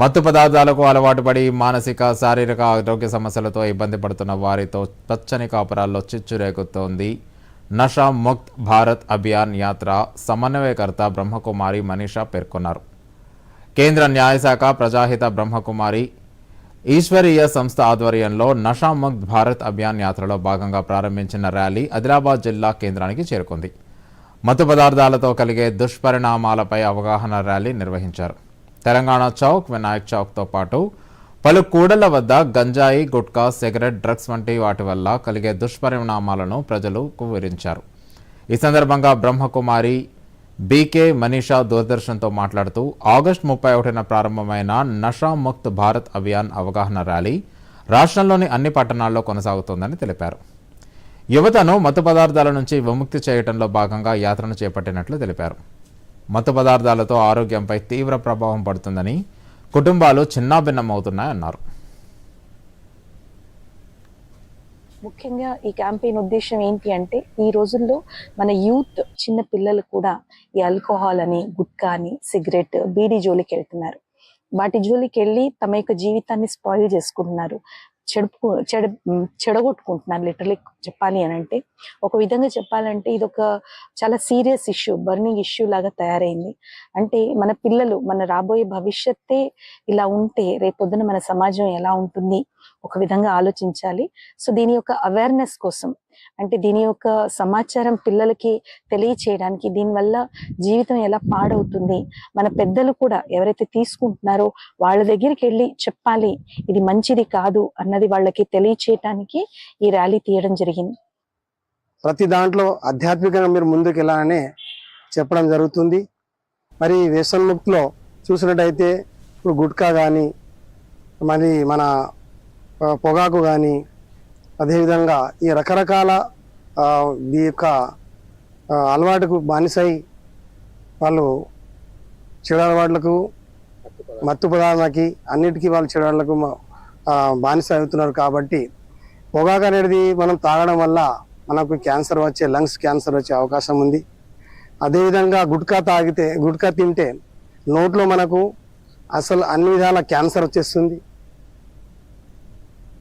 మత్తు పదార్థాలకు అలవాటు పడి మానసిక శారీరక ఆరోగ్య సమస్యలతో ఇబ్బంది పడుతున్న వారితో పచ్చని కాపురాల్లో చిచ్చురేగుతోంది నషా ముక్త్ భారత్ అభియాన్ యాత్ర సమన్వయకర్త బ్రహ్మకుమారి మనీషా పేర్కొన్నారు. కేంద్ర న్యాయశాఖ ప్రజాహిత బ్రహ్మకుమారి ఈశ్వరీయ సంస్థ ఆధ్వర్యంలో నషా ముక్త్ భారత్ అభియాన్ యాత్రలో భాగంగా ప్రారంభించిన ర్యాలీ ఆదిలాబాద్ జిల్లా కేంద్రానికి చేరుకుంది. మత్తు పదార్థాలతో కలిగే దుష్పరిణామాలపై అవగాహన ర్యాలీ నిర్వహించారు. తెలంగాణ చౌక్ వినాయక్ చౌక్తో పాటు పలు కూడళ్ళ వద్ద గంజాయి గుట్కా సిగరెట్ డ్రగ్స్ వంటి వాటి వల్ల కలిగే దుష్పరిణామాలను ప్రజలకు వివరించారు ఈ సందర్భంగా బ్రహ్మకుమారి బీకే మనీషా దూరదర్శన్తో మాట్లాడుతూ ఆగస్టు ముప్పై ఒకటిన ప్రారంభమైన నషా ముక్త్ భారత్ అభియాన్ అవగాహన ర్యాలీ రాష్ట్రంలోని అన్ని పట్టణాల్లో కొనసాగుతోందని తెలిపారు. యువతను మత్తు పదార్థాల నుంచి విముక్తి చేయడంలో భాగంగా యాత్రను చేపట్టినట్లు తెలిపారు. మత్తు పదార్థాలతో ఆరోగ్యంపై తీవ్ర ప్రభావం పడుతుందని కుటుంబాలు చిన్నాభిన్నమవుతున్నాయన్నారు. ముఖ్యంగా ఈ క్యాంపెయిన్ ఉద్దేశం ఏంటి అంటే ఈ రోజుల్లో మన యూత్ చిన్న పిల్లలు కూడా ఈ ఆల్కహాల్ అని గుట్కా అని సిగరెట్ బీడీ జోలికి వెళ్తున్నారు వాటి జోలికి వెళ్ళి తమ యొక్క జీవితాన్ని స్పాయిల్ చేసుకుంటున్నారు. చెడుపు చెడ చెడగొట్టుకుంటున్నారు లిటరలీ చెప్పాలి అని అంటే. ఒక విధంగా చెప్పాలంటే ఇది ఒక చాలా సీరియస్ ఇష్యూ బర్నింగ్ ఇష్యూ లాగా తయారైంది. అంటే మన పిల్లలు మన రాబోయే భవిష్యత్తే ఇలా ఉంటే రేపొద్దున మన సమాజం ఎలా ఉంటుంది? ఒక విధంగా ఆలోచించాలి. సో దీని యొక్క అవేర్నెస్ కోసం అంటే దీని యొక్క సమాచారం పిల్లలకి తెలియచేయడానికి దీనివల్ల జీవితం ఎలా పాడవుతుంది మన పెద్దలు కూడా ఎవరైతే తీసుకుంటున్నారో వాళ్ళ దగ్గరికి వెళ్ళి చెప్పాలి ఇది మంచిది కాదు అన్నది వాళ్ళకి తెలియచేయటానికి ఈ ర్యాలీ తీయడం జరిగింది. ప్రతి దాంట్లో ఆధ్యాత్మికంగా మీరు ముందుకు వెళ్ళాలని చెప్పడం జరుగుతుంది. మరి వ్యసన్ముక్తిలో చూసినట్టయితే ఇప్పుడు గుట్కా కానీ మరి మన పొగాకు కానీ అదేవిధంగా ఈ రకరకాల ఈ యొక్క అలవాటుకు బానిసై వాళ్ళు చెడు అలవాట్లకు మత్తు పదార్థాలకి అన్నిటికీ వాళ్ళు చెడు అలవాట్లకు బానిస అవుతున్నారు కాబట్టి పొగాకు అనేది మనం తాగడం వల్ల మనకు క్యాన్సర్ వచ్చే లంగ్స్ క్యాన్సర్ వచ్చే అవకాశం ఉంది. అదేవిధంగా గుట్కా తాగితే గుట్కా తింటే నోట్లో మనకు అసలు అన్ని విధాల క్యాన్సర్ వచ్చేస్తుంది.